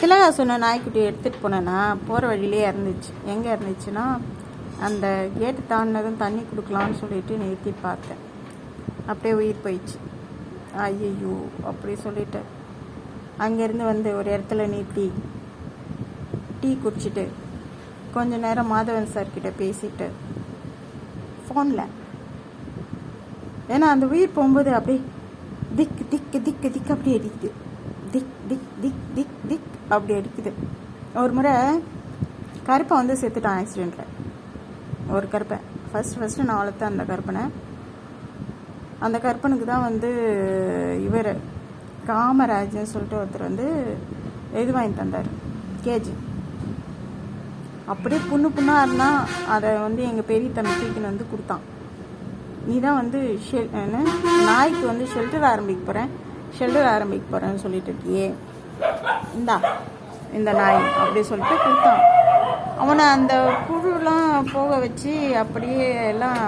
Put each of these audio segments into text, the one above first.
திலகா சொன்ன நாய்க்குட்டி எடுத்துகிட்டு போனேன்னா போகிற வழியிலே இறந்துச்சு. எங்கே இருந்துச்சுன்னா அந்த கேட்டு தாண்டினதும் தண்ணி கொடுக்கலான்னு சொல்லிட்டு நிறுத்தி பார்த்தேன். அப்படியே உயிர் போயிடுச்சு. ஐயோ அப்படி சொல்லிட்டு. அங்கேருந்து வந்து ஒரு இடத்துல நிறுத்தி டீ குடிச்சிட்டு கொஞ்ச நேரம் மாதவன் சார்கிட்ட பேசிட்டு ஃபோனில் ஏன்னா அந்த உயிர் போகும்போது அப்படியே திக் திக்கு திக்கு திக் அப்படி அடிக்குது. திக் திக் திக் திக். அப்படி அடிக்குது ஒரு முறை கருப்பை வந்து செத்துட்டான் ஆக்சிடெண்ட்டில் ஒரு கருப்பை. ஃபஸ்ட் ஃபஸ்ட்டு நான் வளர்த்தேன் அந்த கருப்பனை. அந்த கருப்பனுக்கு தான் வந்து இவர் காமராஜன் சொல்லிட்டு ஒருத்தர் வந்து இது வாங்கி தந்தார்? கேஜி. அப்படியே புண்ணு புண்ணாக இருந்தால் அதை வந்து எங்கள் பெரிய தம்பிக்குன்னு வந்து கொடுத்தான். நீ தான் வந்து ஷெல் என்ன? நாய்க்கு வந்து ஷெல்டர் ஆரம்பிக்க போகிறேன் ஷெல்டர் ஆரம்பிக்க போகிறேன்னு சொல்லிட்டு இருக்கியே. இந்தா இந்த நாய் அப்படி சொல்லிட்டு கொடுத்தான். அவனை அந்த புழுலாம் போக வச்சு அப்படியே எல்லாம்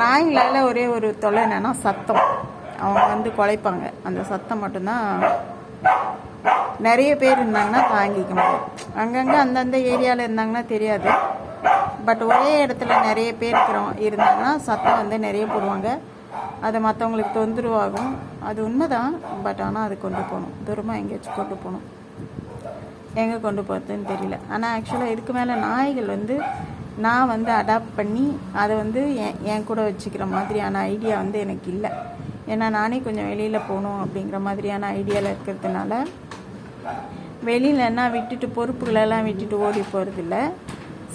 நாய்களால் ஒரே ஒரு தொலை என்னன்னா சத்தம். அவங்க வந்து குலைப்பாங்க. அந்த சத்தம் மட்டும்தான் நிறைய பேர் இருந்தாங்கன்னா தாங்கிக்க முடியும். அங்கங்கே அந்தந்த ஏரியாவில் இருந்தாங்கன்னா தெரியாது. பட் ஒரே இடத்துல நிறைய பேர் இருக்கிறோம் இருந்தாங்கன்னா சத்தம் வந்து நிறைய போடுவாங்க. அது மற்றவங்களுக்கு தொந்தரவாகும். அது உண்மைதான். பட் ஆனால் அது கொண்டு போகணும். தூரமாக எங்கேயாச்சும் கொண்டு போகணும். எங்கே கொண்டு போகிறதுன்னு தெரியல. ஆனால் ஆக்சுவலாக இதுக்கு மேலே நாய்கள் வந்து நான் வந்து அடாப்ட் பண்ணி அதை வந்து என் என் கூட வச்சுக்கிற மாதிரியான ஐடியா வந்து எனக்கு இல்லை. ஏன்னா நானே கொஞ்சம் வெளியில் போகணும் அப்படிங்கிற மாதிரியான ஐடியாவில் இருக்கிறதுனால வெளியில் என்ன விட்டுட்டு பொறுப்புகளெல்லாம் விட்டுட்டு ஓடி போகிறதில்ல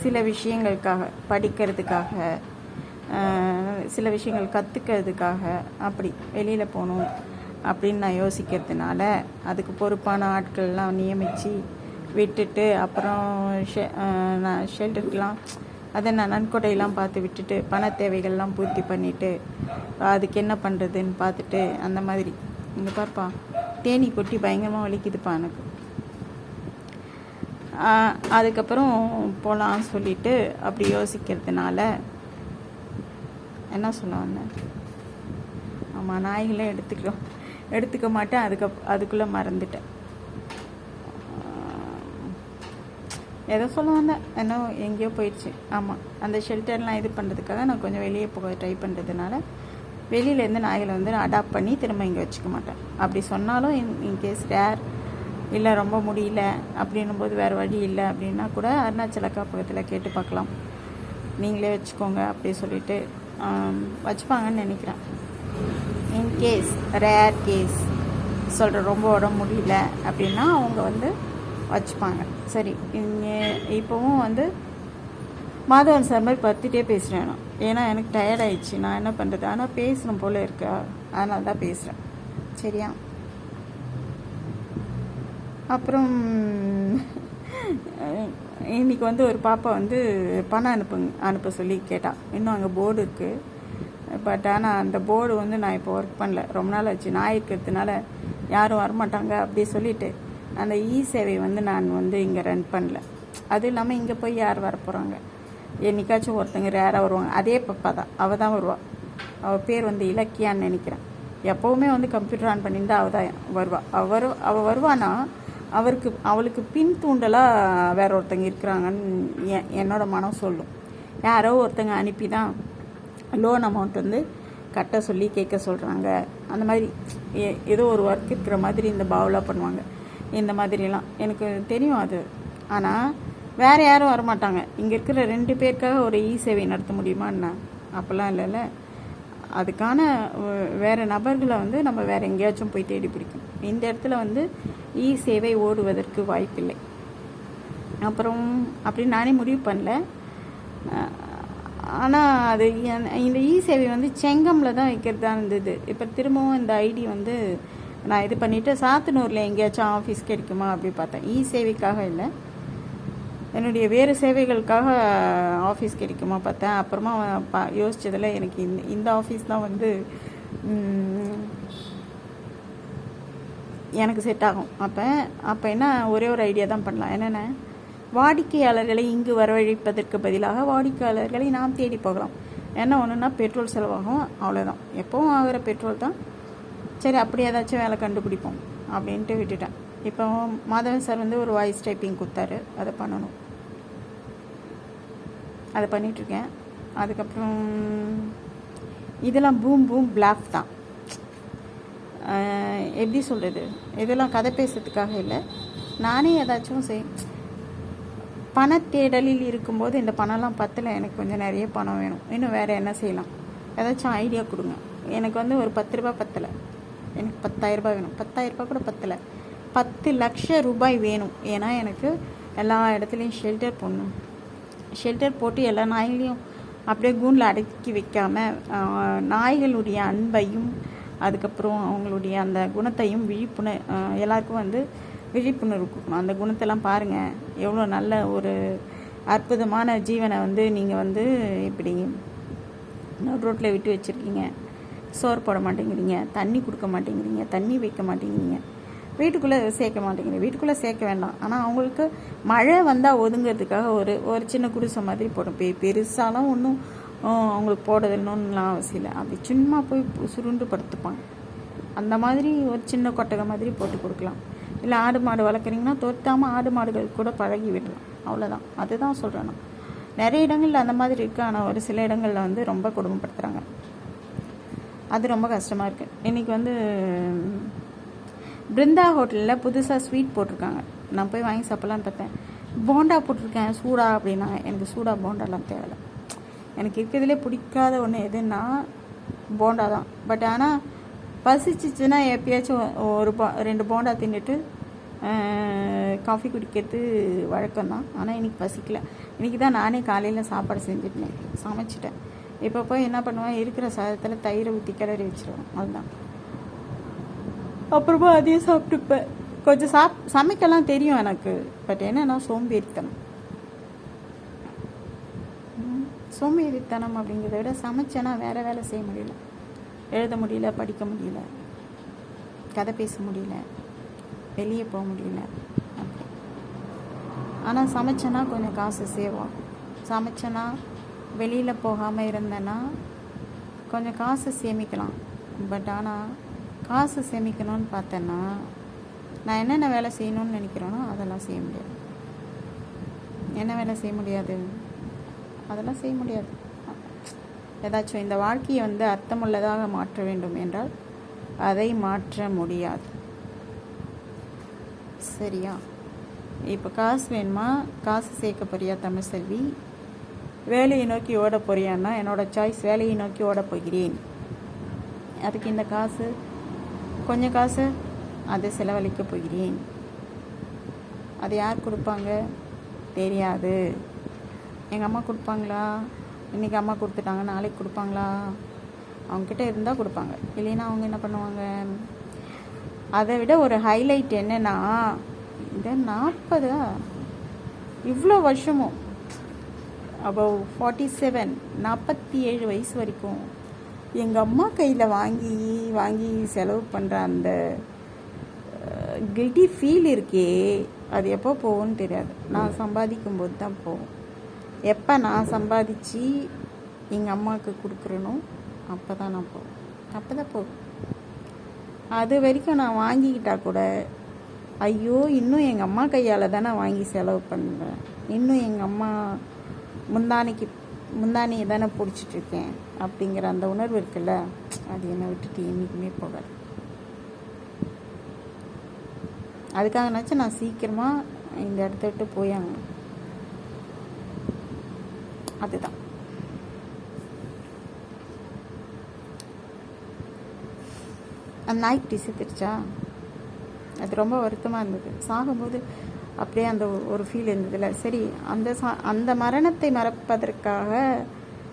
சில விஷயங்களுக்காக படிக்கிறதுக்காக சில விஷயங்கள் கற்றுக்கிறதுக்காக அப்படி வெளியில் போகணும் அப்படின்னு நான் யோசிக்கிறதுனால அதுக்கு பொறுப்பான ஆட்கள்லாம் நியமித்து விட்டுட்டு அப்புறம் ஷெ நான் ஷெல்டருக்கெலாம் அதை நான் நன்கொடையெல்லாம் பார்த்து விட்டுட்டு பண தேவைகள்லாம் பூர்த்தி பண்ணிவிட்டு அதுக்கு என்ன பண்ணுறதுன்னு பார்த்துட்டு அந்த மாதிரி. இங்கே பார்ப்பா தேனி கொட்டி பயங்கரமாக வலிக்குதுப்பா எனக்கு. அதுக்கப்புறம் போகலான்னு சொல்லிட்டு அப்படி யோசிக்கிறதுனால என்ன சொல்ல வந்தேன் ஆமாம் நாய்களே எடுத்துக்கோ. எடுத்துக்க மாட்டேன் அதுக்கு அதுக்குள்ளே மறந்துட்டேன். ஆஹ் ஏதோ சொல்ல வந்தேன். என்ன எங்கேயோ போயிடுச்சு. ஆமாம் அந்த ஷெல்டர்லாம் இது பண்ணுறதுக்காக நான் கொஞ்சம் வெளியே போக ட்ரை பண்ணுறதுனால வெளியிலேருந்து நாய்களை வந்து நான் அடாப்ட் பண்ணி திரும்ப இங்கே வச்சுக்க மாட்டேன். அப்படி சொன்னாலும் இன் இன்கேஸ் ரேர் இல்லை ரொம்ப முடியல அப்படின்னும் போது வேறு வழி இல்லை அப்படின்னா கூட அருணாச்சல பக்கத்தில் கேட்டு பார்க்கலாம். நீங்களே வச்சுக்கோங்க அப்படி சொல்லிட்டு வச்சுப்பாங்கன்னு நினைக்கிறேன். இன்கேஸ் ரேர் கேஸ் சொல்கிற ரொம்ப உடம்பு முடியல அப்படின்னா அவங்க வந்து வச்சுப்பாங்க. சரி இங்கே இப்போவும் வந்து மாதவன் சார் மாதிரி பத்துட்டே பேசுகிறேன் நான். ஏன்னா எனக்கு டயர்ட் ஆயிடுச்சு. நான் என்ன பண்ணுறது ஆனால் பேசணும் போல் இருக்கா. அதனால தான் பேசுகிறேன் சரியா? அப்புறம் இன்றைக்கி வந்து ஒரு பாப்பா வந்து பணம் அனுப்புங்க அனுப்ப சொல்லி கேட்டா. இன்னும் அங்கே போர்டு இருக்குது பட் ஆனால் அந்த போர்டு வந்து நான் இப்போ ஒர்க் பண்ணல. ரொம்ப நாள் ஆச்சு. நான் இருக்கிறதுனால யாரும் வரமாட்டாங்க அப்படி சொல்லிட்டு அந்த இ சேவை வந்து நான் வந்து இங்கே ரன் பண்ணல. அதுவும் இல்லாமல் இங்கே போய் யார் வர போகிறாங்க என்னைக்காச்சும் ஒருத்தங்க ரேராக வருவாங்க. அதே பப்பா தான். அவள் தான் வருவாள் அவள் பேர் வந்து இலக்கியான்னு நினைக்கிறேன். எப்போவுமே வந்து கம்ப்யூட்டர் ஆன் பண்ணியிருந்தா அவள் தான் வருவாள் அவள் வரு அவள் வருவானா? அவருக்கு அவளுக்கு பின் தூண்டலாக வேற ஒருத்தங்க இருக்கிறாங்கன்னு என் என்னோட மனம் சொல்லும். யாரோ ஒருத்தங்க அனுப்பி தான் லோன் அமௌண்ட் வந்து கட்ட சொல்லி கேட்க சொல்கிறாங்க அந்த மாதிரி ஏ- ஏதோ ஒரு ஒர்க் இருக்கிற மாதிரி இந்த பாவலாக பண்ணுவாங்க. இந்த மாதிரிலாம். எனக்கு தெரியும் அது. ஆனால் வேறு யாரும் வரமாட்டாங்க. இங்கே இருக்கிற ரெண்டு பேருக்காக ஒரு இ சேவை நடத்த முடியுமான்னா அப்போல்லாம் இல்லைல்ல. அதுக்கான வேறு நபர்களை வந்து நம்ம வேறு எங்கேயாச்சும் போய் தேடி பிடிக்கணும் இந்த இடத்துல வந்து இ சேவை ஓடுவதற்கு வாய்ப்பில்லை. அப்புறம் அப்படி நானே முடிவு பண்ணல. ஆனால் அது என்- இந்த இ சேவை வந்து செங்கமில் தான் வைக்கிறதா இருந்தது. இப்போ திரும்பவும் இந்த ஐடி வந்து நான் இது பண்ணிவிட்டு சாத்தனூரில் எங்கேயாச்சும் ஆஃபீஸ் கிடைக்குமா அப்படி பார்த்தேன். இ சேவைக்காக இல்லை. என்னுடைய வேறு சேவைகளுக்காக ஆஃபீஸ் கிடைக்குமா பார்த்தேன். அப்புறமா பா எனக்கு இந்த இந்த ஆஃபீஸ் தான் வந்து எனக்கு செட் ஆகும். அப்போ அப்போ என்ன ஒரே ஒரு ஐடியா தான் பண்ணலாம். என்னென்ன? வாடிக்கையாளர்களை இங்கு வரவழைப்பதற்கு பதிலாக வாடிக்கையாளர்களை நாம் தேடி போகலாம். என்ன ஒன்றுனா பெட்ரோல் செலவாகும். அவ்வளோதான் எப்பவும் ஆகிற பெட்ரோல் தான். சரி அப்படி ஏதாச்சும் வேலை கண்டுபிடிப்போம் அப்படின்ட்டு விட்டுட்டேன். இப்போ மாதவன் சார் வந்து ஒரு வாய்ஸ் டைப்பிங் கொடுத்தாரு. அதை பண்ணணும். அதை பண்ணிகிட்ருக்கேன் அதுக்கப்புறம் இதெல்லாம் பூம் பூம் பிளாக் தான். எப்படி சொல்கிறது இதெல்லாம் கதை பேசுறதுக்காக இல்லை. நானே ஏதாச்சும் செய் பண தேடலில் இருக்கும்போது இந்த பணம்லாம் பத்தலை எனக்கு கொஞ்சம் நிறைய பணம் வேணும். இன்னும் வேறு என்ன செய்யலாம்? ஏதாச்சும் ஐடியா கொடுங்க. எனக்கு வந்து ஒரு பத்து ரூபாய் பத்தலை. எனக்கு பத்தாயிரரூபா வேணும். பத்தாயிரரூபா கூட பத்தலை. பத்து லட்ச ரூபாய் வேணும். ஏன்னா எனக்கு எல்லா இடத்துலையும் ஷெல்டர் போடணும். ஷெல்டர் போட்டு எல்லா நாய்களையும் அப்படியே கூண்டில் அடக்கி வைக்காமல் நாய்களுடைய அன்பையும் அதுக்கப்புறம் அவங்களுடைய அந்த குணத்தையும் விழிப்புணர் எல்லாருக்கும் வந்து விழிப்புணர்வு கொடுக்கணும். அந்த குணத்தெல்லாம் பாருங்கள் எவ்வளோ நல்ல ஒரு அற்புதமான ஜீவனை வந்து நீங்கள் வந்து இப்படி ரோட்டில் விட்டு வச்சுருக்கீங்க. சோறு போட மாட்டேங்கிறீங்க. தண்ணி கொடுக்க மாட்டேங்கிறீங்க. தண்ணி வைக்க மாட்டேங்கிறீங்க. வீட்டுக்குள்ளே சேர்க்க மாட்டேங்கிறீங்க. வீட்டுக்குள்ளே சேர்க்க வேண்டாம். ஆனால் அவங்களுக்கு மழை வந்தால் ஒதுங்கிறதுக்காக ஒரு ஒரு சின்ன குடிசை மாதிரி போடும் பெ பெருசாலாம் ஒன்றும் அவங்களுக்கு போடுறதுன்னுலாம் அவசியம் இல்லை. அப்படி சும்மா போய் பு- சுருண்டு படுத்துப்பாங்க. அந்த மாதிரி ஒரு சின்ன கொட்டகை மாதிரி போட்டு கொடுக்கலாம். இல்லை ஆடு மாடு வளர்க்குறீங்கன்னா தொட்டாமல் ஆடு மாடுகள் கூட பழகி விடலாம். அவ்வளோதான் அதுதான் சொல்கிறேன் நான். நிறைய இடங்கள்ல அந்த மாதிரி இருக்குது ஆனால் ஒரு சில இடங்களில் வந்து ரொம்ப கொடுமைப்படுத்துகிறாங்க அது ரொம்ப கஷ்டமாக இருக்குது இன்றைக்கி வந்து பிருந்தா ஹோட்டலில் புதுசாக ஸ்வீட் போட்டிருக்காங்க. நான் போய் வாங்கி சாப்பிட்லான்னு பார்த்தேன் போண்டா போட்டிருக்கேன் சூடா அப்படின்னா எனக்கு சூடா போண்டாலாம் தேவை எனக்கு இருக்கிறதுலே பிடிக்காத ஒன்று எதுன்னா போண்டா தான். பட் ஆனால் பசிச்சிச்சுன்னா எப்பயாச்சும் ஒரு ரெண்டு போண்டா தின்னுட்டு காஃபி குடிக்கிறது வழக்கம் தான். ஆனால் இன்னைக்கு பசிக்கல. இன்றைக்கி தான் நானே காலையில் சாப்பாடு செஞ்சுட்டேன். சமைச்சிட்டேன். இப்போ போய் என்ன பண்ணுவேன்? இருக்கிற சாதத்தில் தயிரை ஊற்றி கிளறி வச்சுருவேன். அதுதான் அப்புறமா அதையும் சாப்பிட்டுப்பேன். கொஞ்சம் சாப் சமைக்கலாம் தெரியும் எனக்கு. பட் என்னன்னா சோம்பேறித்தனம். சோம்பேறித்தனம் அப்படிங்கிறத விட சமைச்சேன்னா வேற வேலை செய்ய முடியல. எழுத முடியல படிக்க முடியல கதை பேச முடியல வெளியே போக முடியல. ஆனால் சமைச்சேன்னா கொஞ்சம் காசு சேவ் ஆகும். சமைச்சேன்னா வெளியில் போகாமல் இருந்தேன்னா கொஞ்சம் காசு சேமிக்கலாம். பட் ஆனால் காசு சேமிக்கணும்னு பார்த்தேன்னா நான் என்னென்ன வேலை செய்யணும்னு நினைக்கிறேனோ அதெல்லாம் செய்ய முடியாது. என்ன வேலை செய்ய முடியாது? அதெல்லாம் செய்ய முடியாது. ஏதாச்சும் இந்த வாழ்க்கையை வந்து அர்த்தமுள்ளதாக மாற்ற வேண்டும் என்றால் அதை மாற்ற முடியாது. சரியா? இப்போ காசு வேணுமா? காசு சேர்க்க போறியா தமிழ் செல்வி? வேலையை நோக்கி ஓட போறியான்னா என்னோட சாய்ஸ் வேலையை நோக்கி ஓட போகிறேன். அதுக்கு இந்த காசு? கொஞ்சம் காசு அதை செலவழிக்க போகிறேன். அது யார் கொடுப்பாங்க? தெரியாது. எங்கள் அம்மா கொடுப்பாங்களா? இன்றைக்கி அம்மா கொடுத்துட்டாங்க நாளைக்கு கொடுப்பாங்களா? அவங்கக்கிட்ட இருந்தால் கொடுப்பாங்க. இல்லைன்னா அவங்க என்ன பண்ணுவாங்க? அதை விட ஒரு ஹைலைட் என்னன்னா இந்த நாற்பதா இவ்வளோ வருஷமும் அபவ் ஃபார்ட்டி செவன் நாற்பத்தி ஏழு வயசு வரைக்கும் எங்கள் அம்மா கையில் வாங்கி வாங்கி செலவு பண்ணுற அந்த கில்ட்டி ஃபீல் இருக்கே. அது எப்போ போகும்னு தெரியாது. நான் சம்பாதிக்கும் போது தான் போகும். எப்போ நான் சம்பாதிச்சு எங்கள் அம்மாவுக்கு கொடுக்குறனோ அப்போ தான் நான் போவேன். அப்போ தான் போவேன். அது வரைக்கும் நான் வாங்கிக்கிட்டா கூட ஐயோ இன்னும் எங்கள் அம்மா கையால் தானே வாங்கி செலவு பண்ணுறேன் இன்னும் எங்கள் அம்மா முந்தானைக்கு முந்தானியை தானே பிடிச்சிட்ருக்கேன் அப்படிங்கிற அந்த உணர்வு இருக்குல்ல அது என்னை விட்டுட்டு என்றைக்குமே போகாது. அதுக்காகனாச்சும் நான் சீக்கிரமாக இந்த இடத்த விட்டு போயாங்க அதுதான். அந்த நாய்க்கு டி செத்துருச்சா? அது ரொம்ப வருத்தமாக இருந்தது. சாகும்போது அப்படியே அந்த ஒரு ஃபீல் இருந்ததுல. சரி அந்த சா அந்த மரணத்தை மறப்பதற்காக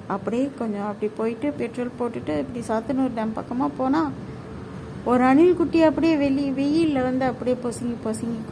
அப்படியே கொஞ்சம் அப்படி போயிட்டு பெட்ரோல் போட்டுட்டு இப்படி சாத்தனூர் டேம் பக்கமாக போனால் ஒரு அணில் குட்டி அப்படியே வெளி வெயிலில் வந்து அப்படியே பொசுங்கி பொசுங்கி கொஞ்சம்